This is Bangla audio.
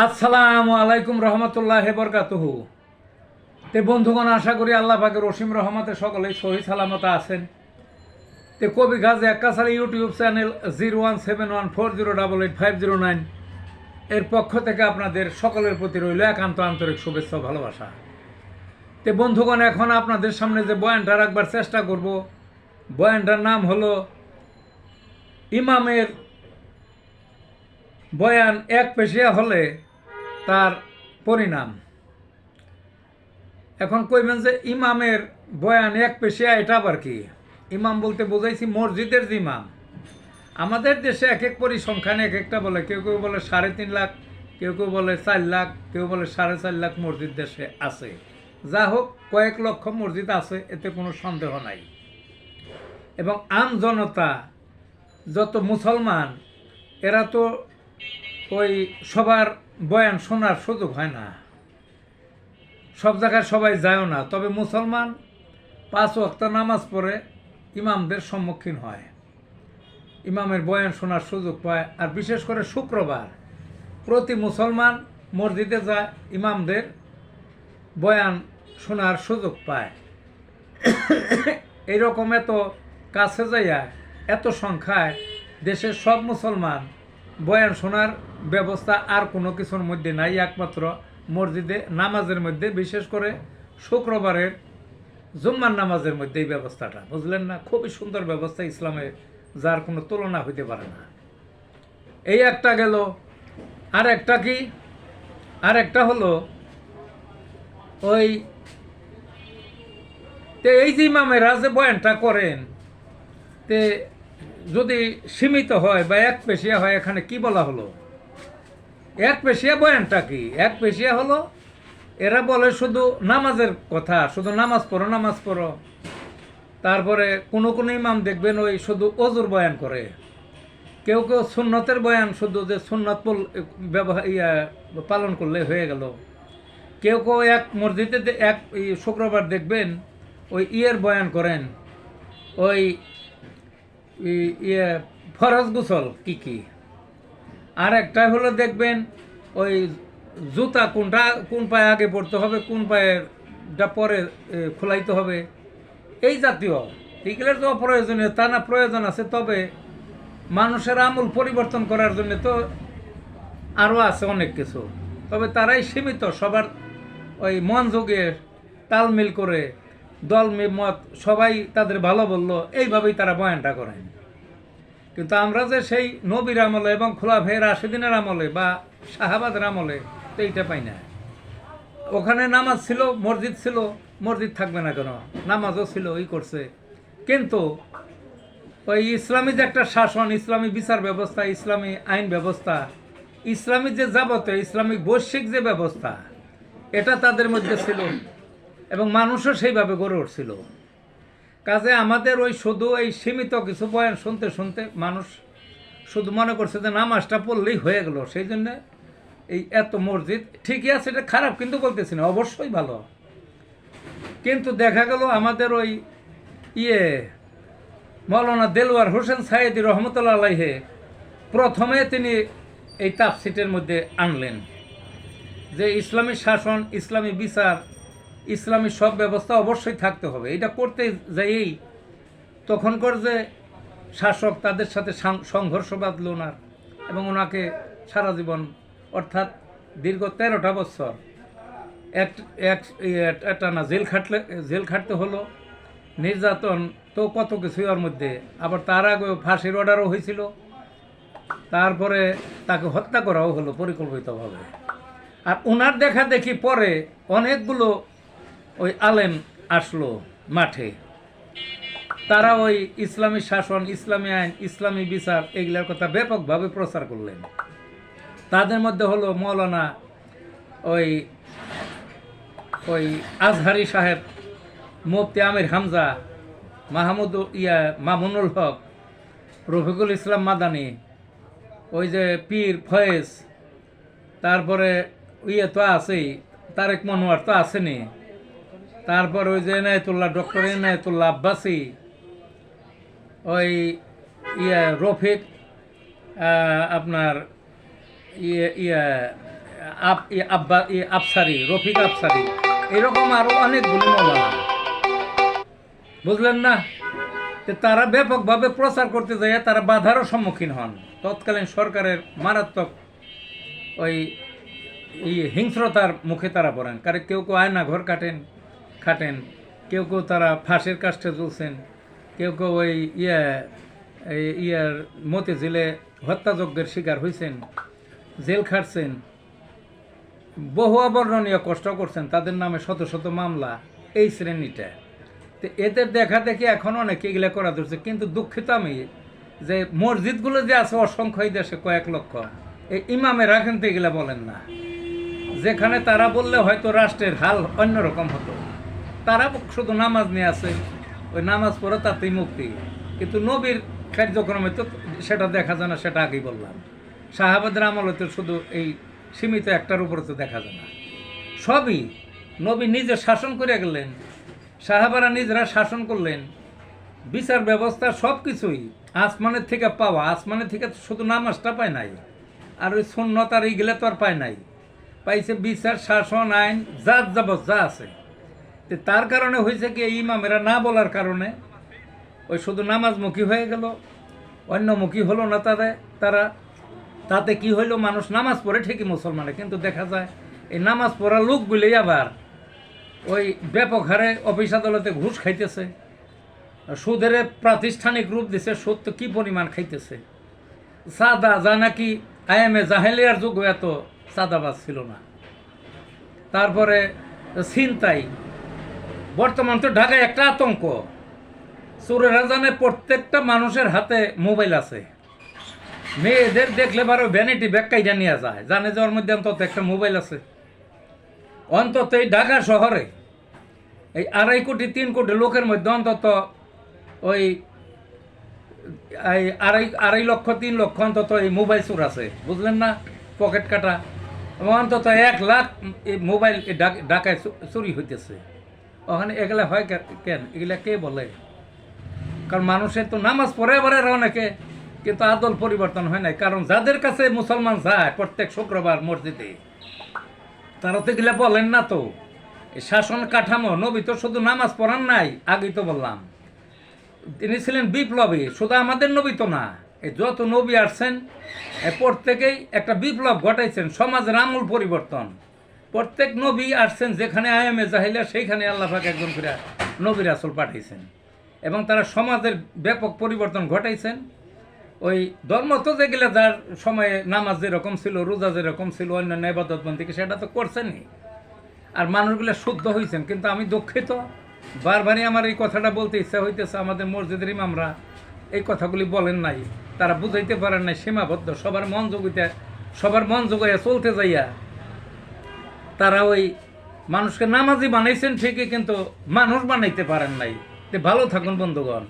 আসসালামু আলাইকুম রহমতুল্লাহ বরকাতুহু। তে বন্ধুগণ, আশা করি আল্লাহ পাকের রসিম রহমতে সকলেই সহি সালামত আছেন। তে কবি Gazi একাসাল YouTube channel zero one seven one four zero double eight five zero nine এর পক্ষ থেকে আপনাদের সকলের প্রতি রইল একান্ত আন্তরিক শুভেচ্ছা ভালোবাসা। তে বন্ধুগণ, এখন আপনাদের সামনে যে বয়ানটা রাখবার চেষ্টা করব, বয়ানটার নাম হলো, ইমামের বয়ান এক পেশিয়া হলে তার পরিণাম। এখন কইবেন যে ইমামের বয়ান এক পেশিয়া, এটা আবার কি? ইমাম বলতে বোঝাইছি মসজিদের যে ইমাম। আমাদের দেশে এক এক পরিসংখ্যান এক একটা বলে। কেউ কেউ বলে সাড়ে তিন লাখ, কেউ কেউ বলে চার লাখ, কেউ বলে সাড়ে চার লাখ মসজিদ দেশে আছে। যা হোক, কয়েক লক্ষ মসজিদ আছে, এতে কোনো সন্দেহ নাই। এবং আম জনতা, যত মুসলমান, এরা তো ওই সবার বয়ান শোনার সুযোগ হয় না। সব জায়গায় সবাই যায়ও না। তবে মুসলমান পাঁচ ওয়াক্ত নামাজ পড়ে ইমামদের সম্মুখীন হয়। ইমামের বয়ান শোনার সুযোগ পায়। আর বিশেষ করে শুক্রবার প্রতি মুসলমান মসজিদে যায়, ইমামদের বয়ান শোনার সুযোগ পায়। এইরকম এত কাছে যাইয়া এত সংখ্যায় দেশের সব মুসলমান বয়ান শোনার ব্যবস্থা আর কোনো কিছুর মধ্যে নাই, একমাত্র মসজিদে নামাজের মধ্যে, বিশেষ করে শুক্রবারের জুম্মার নামাজের মধ্যে এই ব্যবস্থাটা। বুঝলেন না? খুবই সুন্দর ব্যবস্থা ইসলামে, যার কোনো তুলনা হইতে পারে না। এই একটা গেল। আর একটা কি? আর একটা হলো ওই তে এই যে ইমামেরা যে বয়ানটা করেন, তে যদি সীমিত হয় বা এক পেশিয়া হয়, এখানে কি বলা হলো? এক পেশিয়া বয়ানটা কি? এক পেশিয়া হলো, এরা বলে শুধু নামাজের কথা, শুধু নামাজ পড়ো নামাজ পড়ো। তারপরে কোনো কোনো ইমাম দেখবেন ওই শুধু অজুর বয়ান করে। কেউ কেউ সুন্নতের বয়ান শুধু যে সুন্নত ব্যবহার ইয়া পালন করলে হয়ে গেল। কেউ কেউ এক মসজিদে এক শুক্রবার দেখবেন ওই ইয়ের বয়ান করেন। ওই ইয়ে ফরজ গোসল, কি কি? আর একটা হলো দেখবেন, ওই জুতা কোনটা, কোন পায়ে আগে পড়তে হবে, কোন পায়েটা পরে খোলাইতে হবে। এই জাতীয় এগুলোর তো অপ্রয়োজনীয়, তা না, প্রয়োজন আছে, তবে মানুষের আমূল পরিবর্তন করার জন্য তো আরও আছে অনেক কিছু। তবে তারাই সীমিত, সবার ওই মন যোগে তালমিল করে দল মত, সবাই তাদের ভালো বলল, এইভাবেই তারা বয়ানটা করেন কিন্তু আমরা যে সেই নবীর আমলে এবং খোলা ভাইয়ের আশিদিনের আমলে বা শাহাবাদের আমলে তো এইটা পাই না। ওখানে নামাজ ছিল, মসজিদ ছিল, মসজিদ থাকবে না কেন? নামাজও ছিল ওই করছে। কিন্তু ওই ইসলামী যে একটা শাসন, ইসলামী বিচার ব্যবস্থা, ইসলামী আইন ব্যবস্থা, ইসলামী যে যাবতীয় ইসলামিক বৈশ্বিক যে ব্যবস্থা, এটা তাদের মধ্যে ছিল। এবং মানুষও সেইভাবে গড়ে উঠছিল। কাজে আমাদের ওই শুধু এই সীমিত কিছু বয়ান শুনতে শুনতে মানুষ শুধু মনে করছে যে নামাজটা পড়লেই হয়ে গেল। সেই জন্য এই এত মসজিদ ঠিকই আছে, এটা খারাপ কিন্তু বলতেছি না, অবশ্যই ভালো। কিন্তু দেখা গেল আমাদের ওই ইয়ে মৌলানা দেলওয়ার হোসেন সাইদি রহমতুল্লাহ আলাইহে প্রথমে তিনি এই তাপসিটের মধ্যে আনলেন যে ইসলামী শাসন, ইসলামী বিচার ইসলামী সব ব্যবস্থা অবশ্যই থাকতে হবে। এটা করতে যাইয়েই তখনকার যে শাসক তাদের সাথে সংঘর্ষ বাঁধল ওনার এবং ওনাকে সারা জীবন, অর্থাৎ দীর্ঘ তেরোটা বছর এক এক একটা না জেল খাটলে, জেল খাটতে হলো, নির্যাতন তো কত কিছুই ওর মধ্যে। আবার তার আগে ফাঁসির অর্ডারও হয়েছিল, তারপরে তাকে হত্যা করাও হলো পরিকল্পিতভাবে। আর ওনার দেখা দেখি পরে অনেকগুলো ওই আলেম আসলো মাঠে। তারা ওই ইসলামী শাসন, ইসলামী আইন, ইসলামী বিচার এগুলোর কথা ব্যাপকভাবে প্রচার করলেন। তাদের মধ্যে হলো মৌলানা ওই ওই আজহারি সাহেব, মুফতি আমির হামজা, মাহমুদ ইয়া মামুনুল হক, রফিকুল ইসলাম মাদানি, ওই যে পীর ফয়েজ, তারপরে ইয়ে তো আছেই, তারেক মনোয়ার তো আসেনি তারপর ওই যে এনায়তুল্লাহ, ডক্টর এনায়তুল্লাহ আব্বাসি, ওই ইয়ে রফিক আপনার ইয়ে ইয়ে আব্বা আফসারি, রফিক আফসারি, এরকম আরও অনেকগুলি বুঝলেন না? তারা ব্যাপকভাবে প্রচার করতে যায় তারা বাধারও সম্মুখীন হন। তৎকালীন সরকারের মারাত্মক ওই হিংস্রতার মুখে তারা পড়েন। কারণ কেউ কেউ আয়না ঘর কাটেন খাটেন। কেউ কেউ তারা ফাঁসের কাষ্টে চলছেন। কেউ কেউ ওই ইয়ে ইয়ার মতিঝিলে হত্যাযজ্ঞের শিকার হয়েছেন জেল খাটছেন। বহু অবর্ণনীয় কষ্ট করছেন, তাদের নামে শত শত মামলা এই শ্রেণীটা তো এদের দেখা দেখি এখন অনেক এগুলো করা ধরছে, কিন্তু দুঃখিত আমি যে মসজিদগুলো যে আছে অসংখ্য দেশে কয়েক লক্ষ, এই ইমামেরা কিন্তু এগুলা বলেন না। যেখানে তারা বললে হয়তো রাষ্ট্রের হাল অন্যরকম হতো। তারা শুধু নামাজ নিয়ে আছে, ওই নামাজ পড়ে তাতেই মুক্তি। কিন্তু নবীর কার্যক্রমে তো সেটা দেখা যায় না, সেটা আগেই বললাম। সাহাবাদের আমলে তো শুধু এই সীমিত একটার উপরে তো দেখা যায় না। সবই নবী নিজে শাসন করে গেলেন, সাহাবারা নিজেরা শাসন করলেন। বিচার ব্যবস্থা সব কিছুই আসমানের থেকে পাওয়া, আসমানের থেকে শুধু নামাজটা পায় নাই। আর ওই সুন্নত আর এইগুলো তো আর পায় নাই। পাইছে বিচার, শাসন, আইন যা যাব যা আছে। তার কারণে হয়েছে কি, এই ইমামেরা না বলার কারণে ওই শুধু নামাজমুখী হয়ে গেল, অন্যমুখী হলো না তাদের তারা, তাতে কি হইল, মানুষ নামাজ পড়ে ঠিকই মুসলমানে, কিন্তু দেখা যায় এই নামাজ পড়া লোকগুলি আবার ওই ব্যাপক হারে অফিস আদালতে ঘুষ খাইতেছে, সুদের প্রাতিষ্ঠানিক রূপ দিছে, সুদ তো কী পরিমাণ খাইতেছে। সাদা যা নাকি আইএমএ জাহেলিয়ার যুগ এত সাদাবাজ ছিল না। তারপরে ছিনতাই বর্তমান তো ঢাকায় একটা আতঙ্ক। চোরেরা জানে প্রত্যেকটা মানুষের হাতে মোবাইল আছে। মেয়েদের দেখলে বারো ভ্যানিটি ব্যাগটাই জানিয়ে যায়। জানে যে ওর মধ্যে অন্তত একটা মোবাইল আছে। অন্তত এই ঢাকা শহরে এই আড়াই কোটি, তিন কোটি লোকের মধ্যে অন্তত ওই আড়াই আড়াই লক্ষ, তিন লক্ষ অন্তত এই মোবাইল চোর আছে। বুঝলেন না? পকেট কাটা। এবং অন্তত এক লাখ এই মোবাইল ঢাকায় চুরি হইতেছে। ওখানে এগুলা হয় কেন? এগুলা কে বলে? কারণ মানুষের তো নামাজ পড়ে এবারে অনেকে কিন্তু আদল পরিবর্তন হয় নাই। কারণ যাদের কাছে মুসলমান যায় প্রত্যেক শুক্রবার মসজিদে, তারা তো এগুলা বলেন না তো। শাসন কাঠামো, নবী তো শুধু নামাজ পড়ান নাই, আগেই তো বললাম। তিনি ছিলেন বিপ্লবী, শুধু আমাদের নবী তো না। যত নবী আসছেন প্রত্যেকেই একটা বিপ্লব ঘটাইছেন, সমাজের আমূল পরিবর্তন। প্রত্যেক নবী আসছেন, যেখানে আয়ামে জাহিলা সেইখানে আল্লাহ পাক একজন করে নবী রাসুল পাঠাইছেন। এবং তারা সমাজের ব্যাপক পরিবর্তন ঘটাইছেন। ওই ধর্ম তো যেগুলো, যার সময়ে নামাজ যেরকম ছিল, রোজা যেরকম ছিল, অন্যান্য এবাদতবন্দিকে সেটা তো করছেনই। আর মানুষগুলো শুদ্ধ হয়েছেন কিন্তু আমি দুঃখিত। বারবারই আমার এই কথাটা বলতে ইচ্ছা হইতেছে, আমাদের মসজিদের ইমামরা এই কথাগুলি বলেন নাই। তারা বুঝাইতে পারেন নাই, সীমাবদ্ধ, সবার মন যোগিতে সবার মন যোগাইয়া চলতে যাইয়া তারা ওই মানুষকে নামাজি বানাইছেন ঠিকই কিন্তু মানুষ বানাইতে পারেন নাই। ভালো থাকুন বন্ধুগণ।